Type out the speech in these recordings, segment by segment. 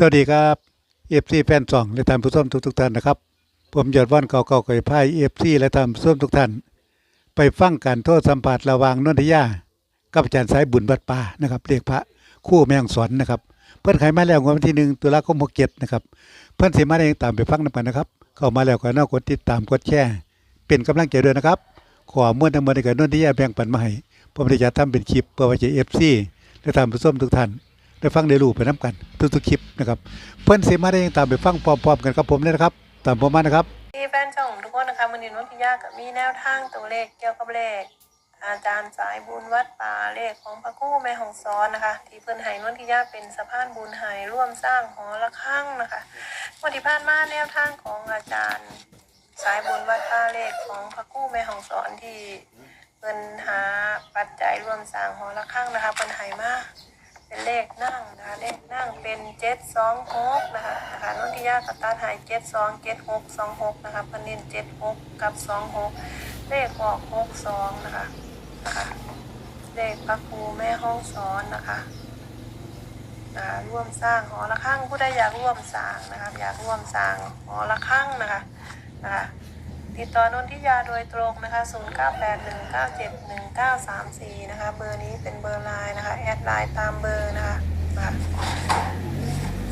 สวัสดีครับเอฟซีแฟนสองและท่านผู้ชมทุกทุกท่านนะครับ ผมยอดว่านเก่าเก่าไก่พายเอฟซีและท่านผู้ชมทุกท่าน ไปฟังการโทษสัมผัสระวางนนทยากับอาจารย์สายบุญวัดป่านะครับเรียกพระคู่แมงสอนนะครับ เพื่อนไขมาแล้วงวันที่หนึ่งตุลาคมหกเจ็ดนะครับ เพื่อนเสีมาได้ยังตามไปฟังนำกันนะครับ เข้ามาแล้วก็น่ากดติดตามกดแชร์เป็นกำลังใจด้วยนะครับ ขอมวลทั้งหมดในการนนทยาแบ่งปันมาให้ผมได้จะทำเป็นคลิปเพื่อไว้จะเอฟซีและท่านผู้ชมทุกท่าน ได้ฟังได้รู้ไปน้ำกันทุกๆคลิปนะครับเพื่อนเสมาได้ยังตามไปฟังพร้อมๆกันกับผมเลยนะครับ ตามผมมานะครับที่แฟนช่องทุกคนนะคะมือนินวันที่ยากับมีแนวทางตัวเลขเกี่ยวกับเลข อาจารย์สายบุญวัดป่าเลขของพระกู้แม่ของซ้อนนะคะ ที่เพื่อนไห้นวนที่ยาเป็นสะพานบุญไห้ร่วมสร้างหอละข้างนะคะวันที่ผ่านมาแนวทางของอาจารย์สายบุญวัดป่าเลขของพระกู้แม่ของสอนที่เพิ่นหาปัจจัยร่วมสร้างหอละข้างนะคะเพิ่นไห้มา เป็นเลขนั่งนะคะเลขนั่งเป็นเจ็ดสองหกนะคะนะคะนนทิยากับตาหายเจ็ดสองเจ็ดหกสองหกนะคะพิ่นเน้นเจ็ดหกกับสองหกเลขออกหกสองนะคะนะคะเลขพระครูแม่ห้องสอนนะคะนะคะร่วมสร้างหอละข้างผู้ใดอยากร่วมสร้างนะคะอยากร่วมสร้างหอละข้างนะคะนะคะ ติดต่อนนทิยาโดยตรงนะคะ 0981971934 นะคะ เบอร์นี้เป็นเบอร์ไลน์นะคะ แอดไลน์ตามเบอร์นะคะ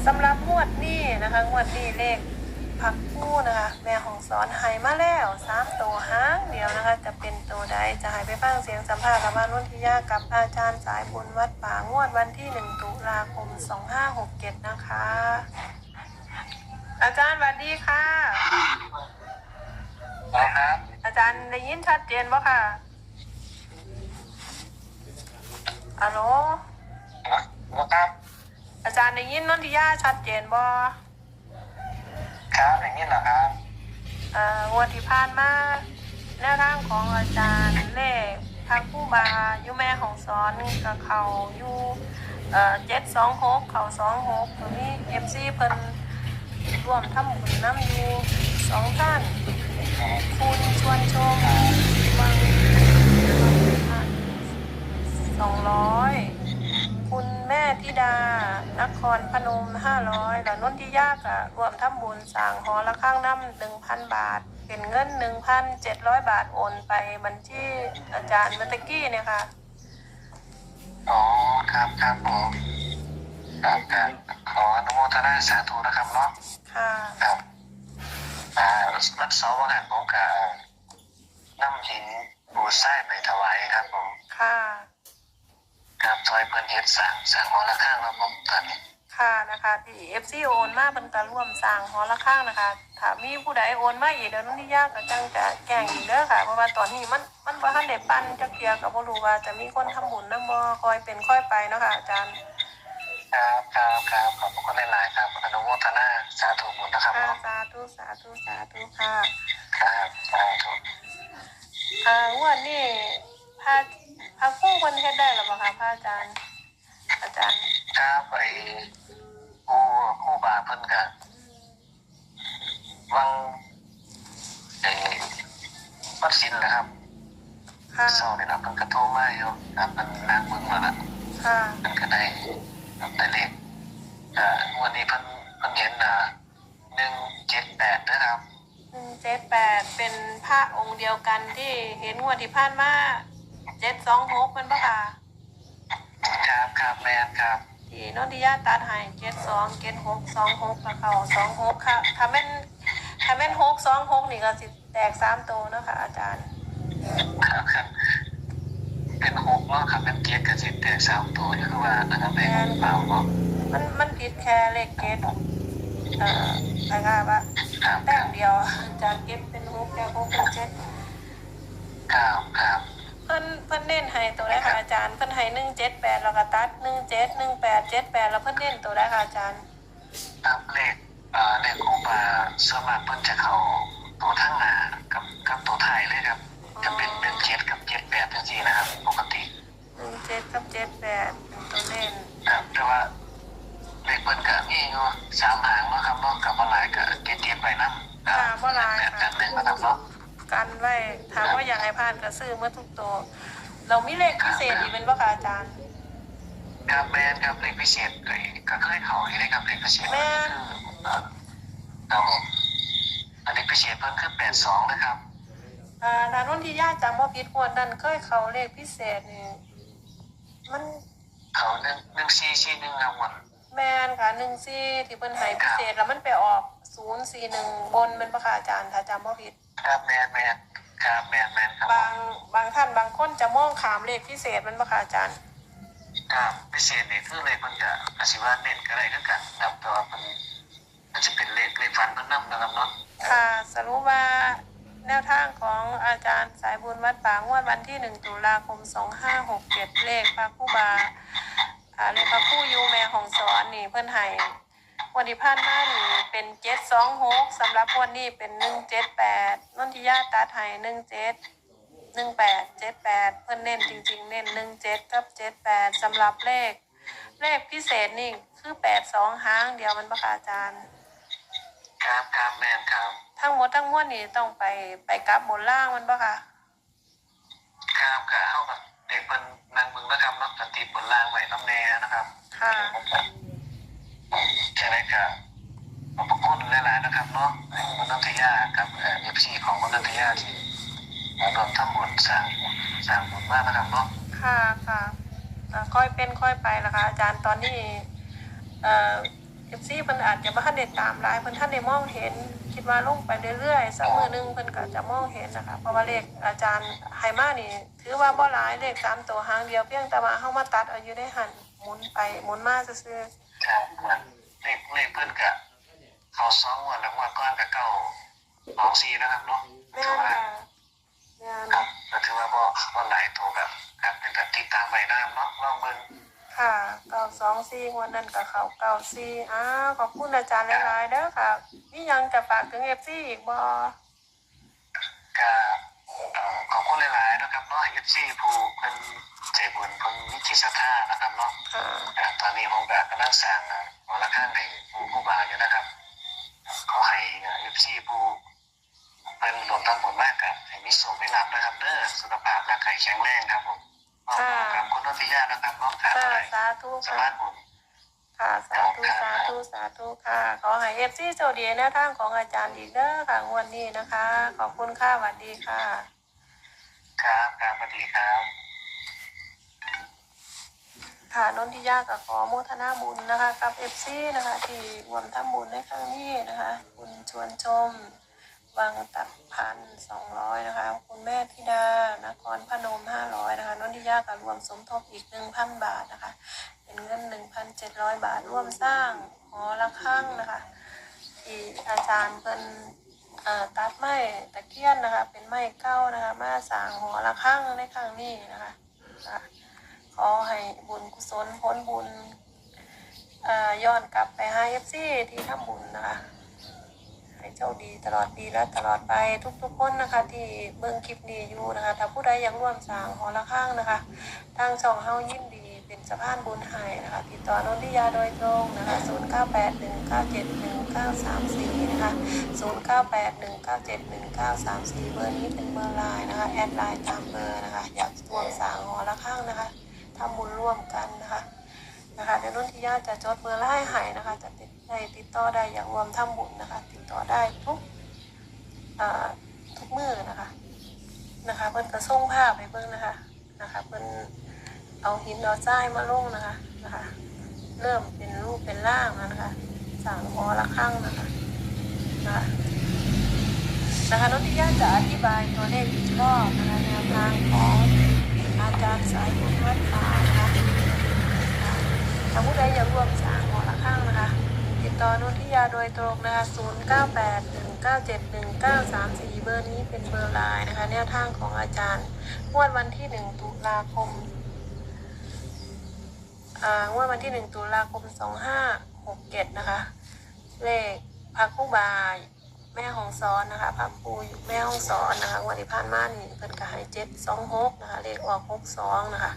สำหรับงวดนี้นะคะ งวดนี้เลขพักคู่นะคะ แม่ของสอนหายมาแล้วสามตัวห้างเดียวนะคะ จะเป็นตัวใดจะหายไปฟังเสียงสัมภาษณ์ระหว่างนนทิยากับอาจารย์สายบุญวัดป่างวดวันที่1ตุลาคม2567นะคะ อาจารย์สวัสดีค่ะ นะครับ อาจารย์ได้ยินชัดเจนปะค่ะอัลโหลครับอาจารย์ได้ยินนนทิยาชัดเจนบ่ครับอย่างนี้เหรอครับเอ่องวดที่ผ่านมาแนวทางของอาจารย์เลขทางผู้บาอยู่แม่ของสอนกับเขาอยู่เอ่อเจ็ดสองหกเขาสองหกตรงนี้เอฟซีเพิ่นร่วมทำบุญน้ำอยู่สองท่าน คุณชวนชมวังสองร้อยคุณแม่ธิดา นครพนมห้าร้อยแล้วนนทิยากะรวมทำบุญสั่งหอละข้างน้ำหนึ่งพันบาท เป็นเงินหนึ่งพันเจ็ดร้อยบาทโอนไปบัญชีอาจารย์เมื่อตะกี้เนี่ยค่ะ อ๋อ ครับครับผมครับครับขออนุโมทนาสาธุนะครับเนาะค่ะครับ อ่ารักษาวังหันผมกับน้ำหินบูไส้ไปถวายครับผม ค่ะ ครับซอยเพิ่นเฮ็ดสั่งสั่งหอละข้างครับผมตอนนี้ ค่ะนะคะที่เอฟซีโอนมาเป็นการร่วมสร้างหอละข้างนะคะถ้ามีผู้ใดโอนมาอีกเดี๋ยวนนทิยากก็จังจะแจ้งอีกเด้อค่ะเพราะว่าตอนนี้มันมันบ่ทันได้ปั้นจักเทียก็บ่รู้ว่าจะมีคนทำบุญนำบ่คอยเป็นค่อยไปเนาะค่ะอาจารย์ ครับครับครับขอบพระคุณหลายๆครับอนุโมทนาสาธุบุญนะครับค่ะเนาะสาธุสาธุสาธุค่ะครับสาธุอ่างวดนี้พระพระคู่คนเฮ็ดได้หรือเปล่าคะพระอาจารย์ อาจารย์ครับไอ้ผู้ผู้บาเพิ่นกับวังไอ้วัดศิลป์นะครับค่ะเศร้าเลยครับเพิ่นกระโทรมาอยู่ครับมันนางเมืองมาละค่ะเพิ่นก็ได้ ครับได้เลขอ่าวันนี้เพิ่นเพิ่นเห็นอ่าหนึ่งเจ็ดแปดนะครับ หนึ่งเจ็ดแปดเป็นพระองค์เดียวกันที่เห็นงวดที่ผ่านมาเจ็ดสองหกเป็นปะคะครับครับแมนครับ ที่นนทิยาตัดใหายเจ็ดสองเจ็ดหกสองหกแล้วเขาสองหกค่ะถ้าแม่นถ้าแม่นหกสองหกนี่ก็สิแตกสามตัวเนาะคะอาจารย์ ครับครับเป็นห กเนาะครับเป็นเจ็ดกับสิบแต่สามตัวอยู่คือว่านะครับเป็นเปล่าเนาะมันมันผิดแค่เลขเกตเอ่อคล้ายๆว่าครับคแต้รัมบเดียวจากเก็บเป็นหกจากหกเป็นเจ็ดครับครับเพิ่นเพิ่นเน้นให้ตัวได้ค่ะอาจารย์เพิ่นให้หนึ่งเจ็ดแปดแล้วก็ตัดหนึ่งเจ็ดหนึ่งแปดเจ็ดแปดแล้วเพิ่นเน้นตัวได้ค่ะอาจารย์ครับเลขเอ่อเลขคู่บาสวนมัครเพิ่นจะเข้าตัวทั้งหน้ากับกับตัวท้ายเลยครับ กให้ผ่านก็ซื้อเมื่อทุกตัว เรามีเลขพิเศษอีกเป็นปะคะอาจารย์ ครับแมนครับเลขพิเศษเคยก็เคยเขาอยู่เลยครับเลขพิเศษแม่นเอ่อครับผมอันนี้พิเศษเพิ่มขึ้นแปดสองนะครับอ่าทางนู้นที่ย่าจำว่าผิดงวดนั้นเคยเขาเลขพิเศษนี่มันเขาหนึ่งหนึ่งซีซีหนึ่งครับหมดแมนค่ะหนึ่งซี่ที่เพิ่นให้พิเศษแล้วมันไปออกศูนย์สี่หนึ่งบนเป็นประคาอาจารย์ถ้าจำว่าผิดครับแมนแมน ครับแมนแมนครับบางบางท่านบางคนจะมองขามเลขพิเศษมันประคาอาจารย์ ครับพิเศษนี่คือเลขมันจะอาชีวะเน้นก็ได้คือกันครับแต่ว่ามันมันจะเป็นเลขเลขฟันมันนั่นะครับเนาะค่ะสรุปว่าแนวทางของอาจารย์สายบุญวัดป่างวดวันที่หนึ่งตุลาคมสองห้าหกเจ็ดเลขพระคู่บาอ่าเลขพระคู่ยูแม่ของสอนนี่เพื่อนให้ วันที่ผ่านมานี่เป็นเจ็ดสองหกสำหรับวันนี้เป็นหนึ่งเจ็ดแปดนนทิยาตาไทยหนึ่งเจ็ดหนึ่งแปดเจ็ดแปดเพื่อนเน้นจริง ๆ เน้นหนึ่งเจ็ดกับเจ็ดแปดสำหรับเลข เลขพิเศษนี่คือแปดสองห้างเดียวมันประคาอาจารย์ ครับครับแมนครับ ทั้งหมดทั้งมวลนี่ต้องไปไปกลับบนล่างมันปะคะครับก็เข้ากับเด็กเป็นนางมึงนะครับเนาะสติบนล่างไว้น้ำแน่นะครับค่ะใช่ไหมครับขอบพระคุณหลายๆนะครับเนาะให้คุณนันทยากับเอ่อฟซีของคุณนันทยาที่มารวมทั้งบุญสร้างสร้างบุญมากนะครับเนาะค่ะค่ะอ่าค่อยเป็นค่อยไปละค่ะอาจารย์ตอนนี้เอ่อเอฟซีเพิ่นอาจจะบ่ทันได้ตามหลายเพิ่นท่านได้มองเห็น คิดว่าลงไปเรื่อยๆสักมือหนึงเพิ่นก็จะมองเห็นนะคะเพราะว่าเลขอาจารย์ไฮมานี่ ถือว่าบ่หลายเลขสามตัวหางเดียวเพียงแต่ว่าเฮามาตัดเอาอยู่ได้หันหมุนไปหมุนมาซื่อครับ เลขเลขเพื่อนกับเขาซ้อมวันแล้ววันก้อนกับเก้าสองสี่นะครับเนาะๆแม่ถือนว่าค่ะแม่นครับก็ถือว่าบ่บ่หลายตัวแบบครับเป็นแบบติดตามไว้นะครับเนาะลองเบิ่งค่ะเก้าสองสี่งวันนั้นกับเขาเก้าสี่อ้าวขอบคุณอาจารย์หลายๆเด้อค่ะนี่ยังจะฝากถึงเอฟซีอีกบ่ก็เอ่อขอบคุณหลายๆนะครับเนาะเอฟซีผู้เป็นใจบุญคนนิจิตศรัทธานะครับเนาะค่ะอ่าตอนนี้ผมแบบกำลังสั่งหมอ ละข้างให้ผู้ผู้บาอยู่นะครับ เขาให้เอฟซีผู้เป็นหลวมทั้งหมดมากกับให้มิโซไม่หลับนะครับเด้อสุขภาพร่างกายแข็งแรงครับผมขอบคุณนัทยานะครับน้องขาดค่ะอะไรสาธุสค่ะมาร์ทบุญค่ะสาธุสาธุสาธุค่ะ ขอให้เอฟซีโชคดีแนวทางของอาจารย์อีกเด้อค่ะงวันนี้นะคะ ขอบคุณค่ะสวัสดีค่ะ ครับครับสวัสดีครับ ค่ะนนทิยากับขอโมทนาบุญนะคะ กับเอฟซีนะคะ ที่รวมทำบุญในครั้งนี้นะคะ คุณชวนชม วังตัดพันสองร้อยนะคะ คุณแม่ธิดานครพนมห้าร้อยนะคะนนทิยากับรวมสมทบอีกหนึ่งพันบาทนะคะ เป็นเงินหนึ่งพันเจ็ดร้อยบาทร่วมสร้างหอระฆังนะคะ ที่อาจารย์เป็นเอ่อตัดไม้ตะเคียนนะคะ เป็นไม้เก้านะคะ มาสร้างหอระฆังในครั้งนี้นะคะ ขอให้บุญกุศลพ้นบุญย้อนกลับไปให้เอฟซีที่ทำบุญนะคะให้เจ้าดีตลอดปีและตลอดไปทุกๆคนนะคะ ที่เบิ่งคลิปนี้อยู่นะคะ ถ้าผู้ใดยากร่วมสร้างหอระฆังนะคะทางช่องเฮายินดีเป็นสะพานบุญให้นะคะ ติดต่อนนทิยาโดยตรงนะคะ0981971934นะคะ0981971934 เบอร์นี้เป็นเบอร์ไลน์นะคะ แอดไลน์ตามเบอร์นะคะ อยากร่วมสร้างหอระฆังนะคะ ทำบุญร่วมกันนะคะนะคะเดี๋ยวนนทิยาจะจดเบอร์ไล่ให้นะคะ จะติดได้ติดต่อได้อย่ากรวมทำบุญนะคะ ติดต่อได้ทุกทุกมือนะคะนะคะเพิ่นก็ส่งภาพให้เบิ่งนะคะนะคะเพิ่นเอาหินเอาทรายมาลงนะคะนะคะ เริ่มเป็นรูปเป็นร่างแล้วนะคะสั่งหอละข้างนะคะนะคะนะคะนนทิยาจะอธิบายตัวเลขอีกรอบนะคะแนวทางของ อาจารย์สายบุญวัดป่านะคะถ้าผู้ใดอยากร่วมสร้างหอระฆังนะคะ ติดต่อนุทิยาโดยตรงนะคะ 0 9 8 1 9 7 1 9 3 4 เบอร์นี้เป็นเบอร์ไลน์นะคะ แนวทางของอาจารย์งวดวันที่ 1 ตุลาคมอ่างวดวันที่ 1 ตุลาคม 2567 นะคะ เลขพักคู่บาย แม่ของซ้อนนะคะพักปูอยู่แม่ของซ้อนนะคะวันที่ผ่านมานี่เพิ่นก็ให้เจ็ดสองหกนะคะเลขออกหกสองนะคะ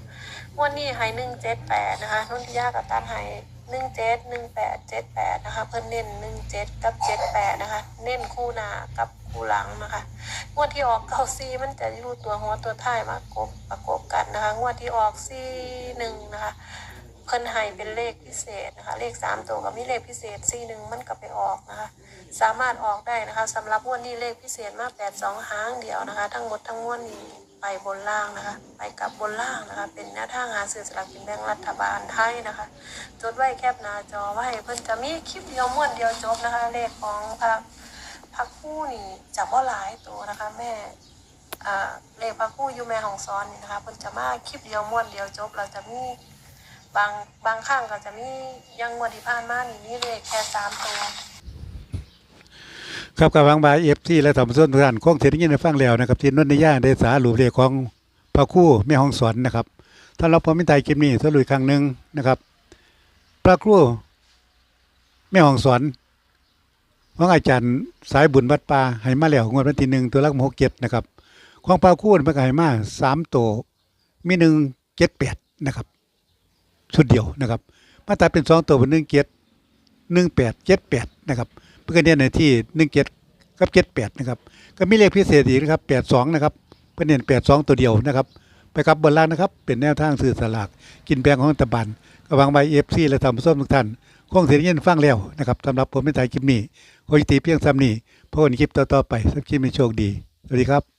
วันนี้ให้หนึ่งเจ็ดแปดนะคะนุ่นทิยากับตันให้หนึ่งเจ็ดหนึ่งแปดเจ็ดแปดนะคะ เพิ่นเน้นหนึ่งเจ็ดกับเจ็ดแปดนะคะ เน้นคู่หน้ากับคู่หลังนะคะ งวดที่ออกเก้าซีมันจะอยู่ตัวหัวตัวท้ายมากบประกบกันนะคะ งวดที่ออกซีหนึ่งนะคะ เพิ่นให้เป็นเลขพิเศษนะคะ เลขสามตัวกับมีเลขพิเศษสี่หนึ่งมันก็ไปออกนะคะ สามารถออกได้นะคะสำหรับวดนี้เลขพิเศษมาแปดสองหางเดียวนะคะ ทั้งหมดทั้งมวลนี้ไปบนล่างนะคะ ไปกับบนล่างนะคะ เป็นแนวทางหาซื้อสลากกินแบ่งรัฐบาลไทยนะคะ จดไว้แคปหน้าจอไว้เพิ่นจะมีคลิปเดียวม้วนเดียวจบนะคะ เลขของพระพระคู่นี่จะบ่หลายตัวนะคะแม่อ่าเลขพระคู่อยู่แม่ของซ้อนนี่นะคะเพิ่นจะมาคลิปเดียวม้วนเดียวจบเราจะมี บางบางครั้งก็จะมียังงวดที่ผ่านมานี่มีเลขแค่สามตัว ครับกับวางบายเอฟซีและธรรมส้นทุกท่านคงเสียงยินได้ฟังแล้วนะครับที่นนทิยาได้สารูเรียกของพระคู่แม่ห้องสอนนะครับถ้าเราพอมิตายคลิปนี้สรุปครั้งหนึ่งนะครับพระครู่แม่ห้องสอนของอาจารย์สายบุญวัดป่าให้มาแล้วงวดวันที่หนึ่งตัวลักหกเจ็ดนะครับของพระคู่มันก็ให้มาสามตัวมีหนึ่งเจ็ดแปดนะครับ ชุดเดียวนะครับ มาตัดเป็นสองตัวเป็นหนึ่งเจ็ดหนึ่งแปดเจ็ดแปดนะครับเพื่อนเน้นในที่หนึ่งเจ็ดกับเจ็ดแปดนะครับก็มีเลขพิเศษอีกนะครับแปดสองนะครับเพื่อนเน้นแปดสองตัวเดียวนะครับไปกับบนล่างนะครับ เป็นแนวทางสื่อสลาก กินแบงของรัฐบาลกวางใบเอฟซีและทำส้มทุกท่านคงเสียงยินฟังแล้วนะครับสำหรับผมเป็นถ่ายคลิปนี้โคจตีเพียงซ้ำนี้พบกันคลิปต่อๆไปสักคลิปในโชคดี สวัสดีครับ